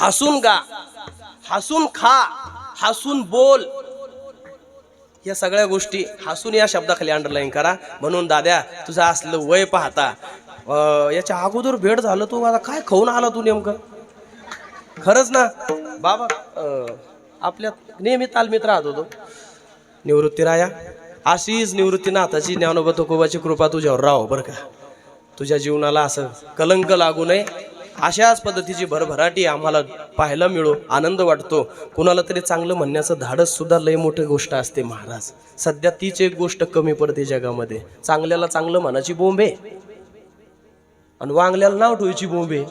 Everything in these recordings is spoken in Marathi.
हसून गा हसून खा हसून बोल. या सगळ्या गोष्टी हसून या शब्दाखाली अंडरलाईन करा. म्हणून दाद्या तुझं असलं वय पाहता याच्या अगोदर भेट झालं तू आता काय खाऊन आला तू नेमकं? खरंच ना? बाबा आपल्या नेहमी तालमीत राहत होतो. निवृत्ती राया अशीच निवृत्ती नाथाची ज्ञानोबा तुकोबाची कृपा तुझ्यावर राहो बरं का. तुझ्या जीवनाला असं कलंक लागू नये. अशाच पद्धतीची भरभराटी आम्हाला पाहायला मिळो आनंद वाटतो. कुणाला तरी चांगलं म्हणण्याचं धाडस सुद्धा लय मोठी गोष्ट असते महाराज. सध्या तीच एक गोष्ट कमी पडते जगामध्ये. चांगल्याला चांगलं म्हणाची बोंबे. आणि वांगल्याला नाव ठेवायची बोंबे.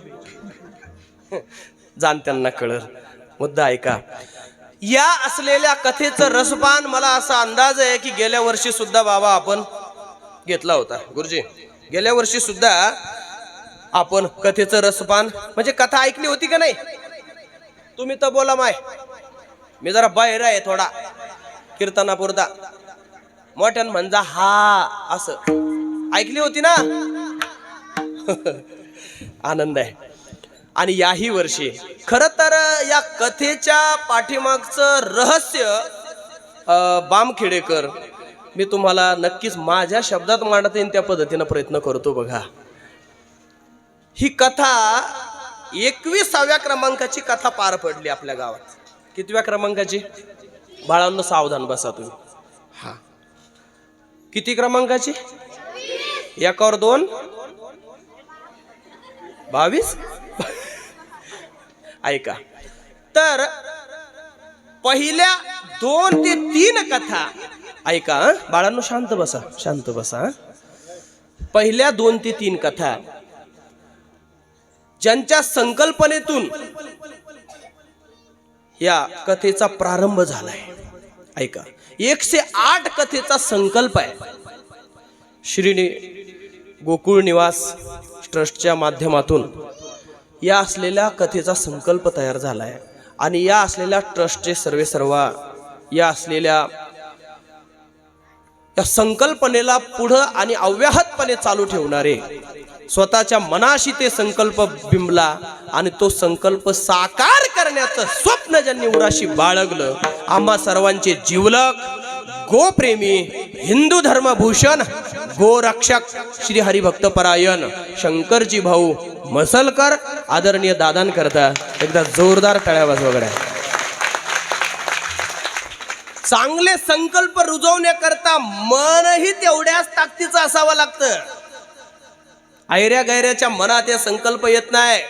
जाणत्यांना कळल. कळर मुद्दा ऐका. या असलेल्या कथेचं रसपान मला असा अंदाज आहे की गेल्या वर्षी सुद्धा बाबा आपण घेतला होता. गुरुजी गेल्या वर्षी सुद्धा आपण कथेचं रसपान म्हणजे कथा ऐकली होती का नाही? तुम्ही तर बोला माय. मी जरा बाहेर आहे थोडा. कीर्तनापुरता. मोठ्यान म्हणजे हा असं. ऐकली होती ना? आनंद आहे. आणि याही वर्षी खर तर या कथेच्या पाठीमागचं रहस्य बामखेडेकर मी तुम्हाला नक्कीच माझ्या शब्दात मांडता येईल त्या पद्धतीनं प्रयत्न करतो बघा. ही कथा एकविसाव्या क्रमांकाची कथा पार पडली आपल्या गावात. कितव्या क्रमांकाची? बाळांनो सावधान बसा तुम्ही. हा. किती क्रमांकाची? एकावर दोन. बावीस? ऐका. तर पहिल्या दोन ते तीन कथा. ऐका हं? बाळांनो शांत बसा शांत बसा पहिल्या दोन ते तीन कथा. ज्यांच्या संकल्पनेतून या कथेचा प्रारंभ झालाय. ऐका. एकशे आठ कथेचा संकल्प आहे. श्रीनी गोकुळ निवास ट्रस्टच्या माध्यमातून या असलेल्या कथेचा संकल्प तयार झाला आहे आणि या असलेल्या ट्रस्टचे सर्वे सर्वा या असलेल्या या संकल्पनेला पुढं आणि अव्याहतपणे चालू ठेवणारे स्वतःच्या मनाशी ते संकल्प बिंबला आणि तो संकल्प साकार करण्याचं स्वप्न ज्यांनी उराशी बाळगलं आम्हा सर्वांचे जीवलक गोप्रेमी हिंदू धर्मभूषण गोरक्षक श्री हरिभक्तपरायण शंकरजी भाऊ मसलकर आदरणीय दादांकरता एकदा जोरदार तळ्यावाज वगैरे चांगले संकल्प रुजवण्याकरता मनही तेवढ्याच ताकदीचं असावं लागतं. ऐऱ्या गैऱ्याच्या मनात हे संकल्प येत नाही.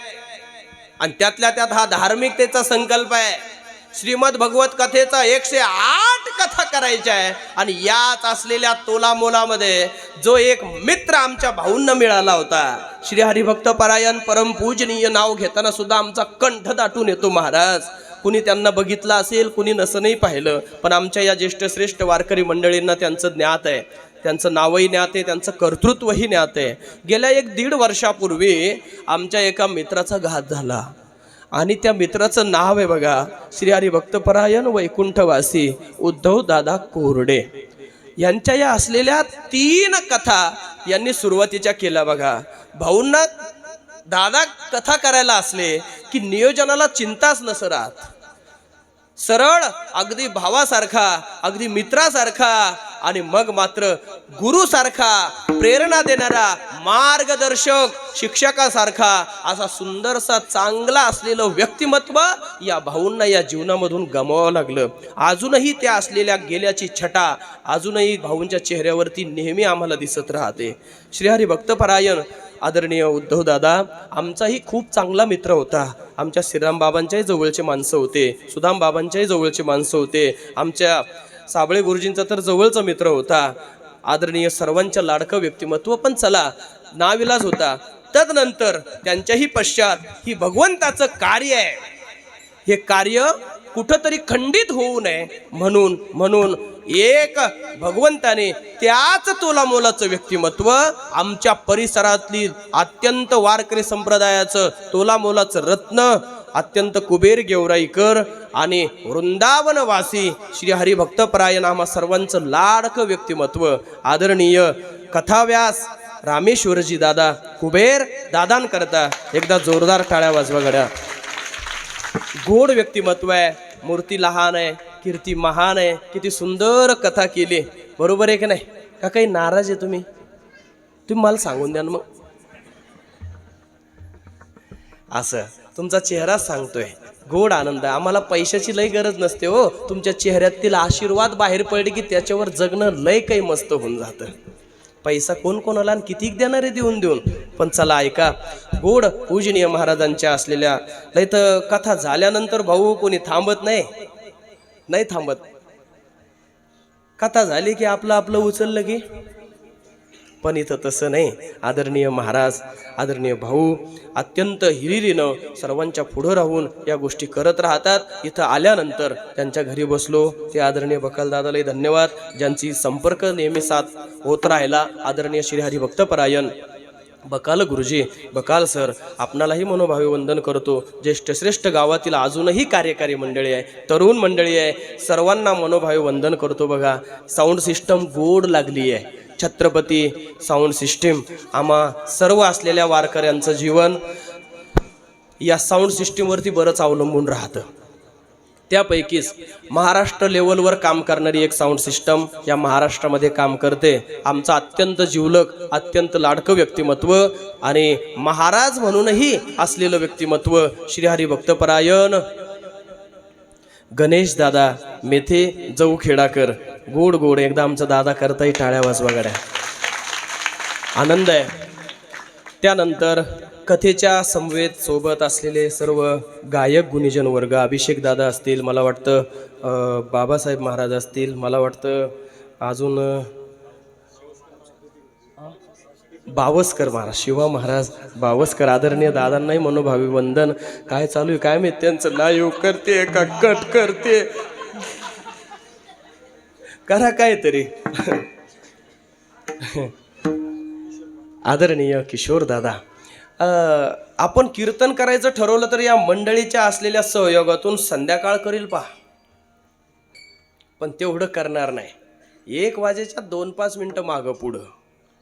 आणि त्यातल्या त्यात हा धार्मिकतेचा संकल्प आहे. श्रीमद भगवत कथेचा एकशे आठ कथा करायच्या आहे. आणि याच असलेल्या तोलामोलामध्ये जो एक मित्र आमच्या भाऊंना मिळाला होता. श्री हरिभक्त परायण परमपूजनीय नाव घेताना सुद्धा आमचा कंठ दाटून येतो महाराज. कुणी त्यांना बघितलं असेल कुणी नसंही पाहिलं. पण आमच्या या ज्येष्ठ श्रेष्ठ वारकरी मंडळींना त्यांचं ज्ञात आहे. त्यांचं नावही ज्ञात आहे त्यांचं कर्तृत्वही ज्ञात आहे. गेल्या एक दीड वर्षापूर्वी आमच्या एका मित्राचा घात झाला. आणि त्या मित्राचं नाव आहे बघा श्री हरिभक्तपरायण वैकुंठवासी उद्धव दादा कोरडे. यांच्या या असलेल्या तीन कथा यांनी सुरुवातीच्या केल्या बघा. भाऊंना दादा कथा करायला असले की नियोजनाला चिंताच नस राहत सरळ अगदी भावासारखा अगदी मित्रासारखा आणि मग मात्र गुरुसारखा प्रेरणा देणारा मार्गदर्शक शिक्षकासारखा असा सुंदरसा चांगला असलेलं व्यक्तिमत्व या भाऊंना या जीवनामधून गमावं लागलं. अजूनही त्या असलेल्या गेल्याची छटा अजूनही भाऊंच्या चेहऱ्यावरती नेहमी आम्हाला दिसत राहते. श्रीहरी भक्तपरायण आदरणीय उद्धव दादा आमचाही खूप चांगला मित्र होता. आमच्या श्रीराम बाबांच्याही जवळचे माणसं होते. सुदाम बाबांच्याही जवळचे माणसं होते. आमच्या साबळे गुरुजींचा तर जवळचा मित्र होता. आदरणीय सर्वांच्या लाडकं व्यक्तिमत्व पण चला नाविलाज होता. तदनंतर त्यांच्याही पश्चात ही भगवंताचं कार्य आहे. हे कार्य कुठंतरी खंडित होऊ नये म्हणून म्हणून एक भगवंताने त्याच तोलामोलाचं व्यक्तिमत्व आमच्या परिसरातली अत्यंत वारकरी संप्रदायाचं तोला मोलाचं रत्न अत्यंत कुबेर गेवराईकर आणि वृंदावनवासी श्री हरिभक्तपरायण आम्हा सर्वांचं लाडकं व्यक्तिमत्व आदरणीय कथाव्यास रामेश्वरजी दादा कुबेर दादांकरता एकदा जोरदार टाळ्या वाजवा घड्या गोड व्यक्तिमत्व आहे. मूर्ती लहान आहे कीर्ती महान आहे. किती सुंदर कथा केली बरोबर आहे की नाही? का काही नाराज आहे तुम्ही? तुम्ही मला सांगून द्या ना मग. असं तुमचा चेहरा सांगतोय. गोड आनंद आम्हाला पैशाची लय गरज नसते हो. तुमच्या चेहऱ्यातील आशीर्वाद बाहेर पडले की त्याच्यावर जगणं लय काही मस्त होऊन जातं. पैसा कोण कोणाला आणि कितीक देणार आहे देऊन देऊन. पण चला ऐका गोड पूजनीय महाराजांच्या असलेल्या नाही तर कथा झाल्यानंतर भाऊ कोणी थांबत नाही? नाही थांबत. कथा झाली की आपलं आपलं उचललं की? पण इथं तसं नाही. आदरणीय महाराज आदरणीय भाऊ अत्यंत हिरिरीनं सर्वांच्या पुढं राहून या गोष्टी करत राहतात. इथं आल्यानंतर त्यांच्या घरी बसलो. ते आदरणीय बकालदादालाही धन्यवाद. ज्यांची संपर्क नेहमी साथ होत राहिला आदरणीय श्री भक्तपरायण बकाल गुरुजी बकाल सर आपणालाही मनोभावे वंदन करतो. ज्येष्ठ श्रेष्ठ गावातील अजूनही कार्यकारी मंडळी आहे तरुण मंडळी आहे सर्वांना मनोभावे वंदन करतो बघा. साऊंड सिस्टम गोड लागली आहे. छत्रपती साऊंड सिस्टीम आम्हा सर्व असलेल्या वारकऱ्यांचं जीवन या साऊंड सिस्टीमवरती बरंच अवलंबून राहतं. त्यापैकीच महाराष्ट्र लेवलवर काम करणारी एक साऊंड सिस्टम या महाराष्ट्रामध्ये काम करते. आमचं अत्यंत जिवलक अत्यंत लाडकं व्यक्तिमत्व आणि महाराज म्हणूनही असलेलं व्यक्तिमत्व श्रीहरी भक्तपरायण गणेश दादा मेथे जऊ खेडाकर गोड गोड एकदा आमचा दादा करताही टाळ्या वाजवा गड्या. आनंद आहे. त्यानंतर कथेच्या समवेत सोबत असलेले सर्व गायक गुणीजन वर्ग अभिषेक दादा असतील मला वाटतं बाबासाहेब महाराज असतील मला वाटतं अजून बावस्कर महाराज शिवा महाराज बावस्कर आदरणीय दादांनाही मनोभावी वंदन. काय चालू आहे? काय मी त्यांचं? लाईव करते का कट करते? करा काय तरी आदरणीय किशोर दादा आपण कीर्तन करायचं ठरवलं तर या मंडळीच्या असलेल्या सहयोगातून संध्याकाळ करील पहा. पण तेवढं करणार नाही. एक वाजेच्या दोन पाच मिनटं मागं पुढं.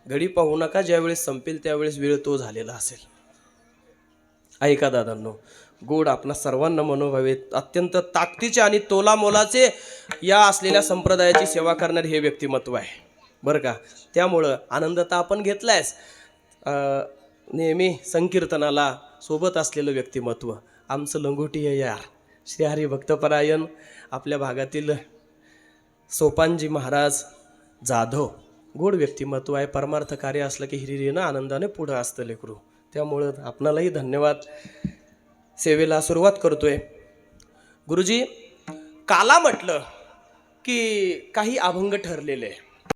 घडी पाहू नका ज्यावेळेस संपेल त्यावेळेस वेळ तो झालेला असेल. ऐका दादांनो गोड आपणा सर्वांना मनोभावे अत्यंत ताकदीचे आणि तोलामोलाचे या असलेल्या संप्रदायाची सेवा करणारे हे व्यक्तिमत्व आहे. बरं का? त्यामुळं आनंद तर आपण घेतलायच. नेहमी संकीर्तनाला सोबत असलेलं व्यक्तिमत्व. आमचं लंगोटी आहे यार. श्री हरी भक्तपरायण आपल्या भागातील सोपानजी महाराज जाधव. गोड व्यक्तिमत्व आहे. परमार्थ कार्य असलं की हिरिरीनं आनंदाने पुढं असतं लेकरू. त्यामुळं आपणालाही धन्यवाद. सेवेला सुरुवात करतोय. गुरुजी काला म्हटलं की काही अभंग ठरलेले. आहे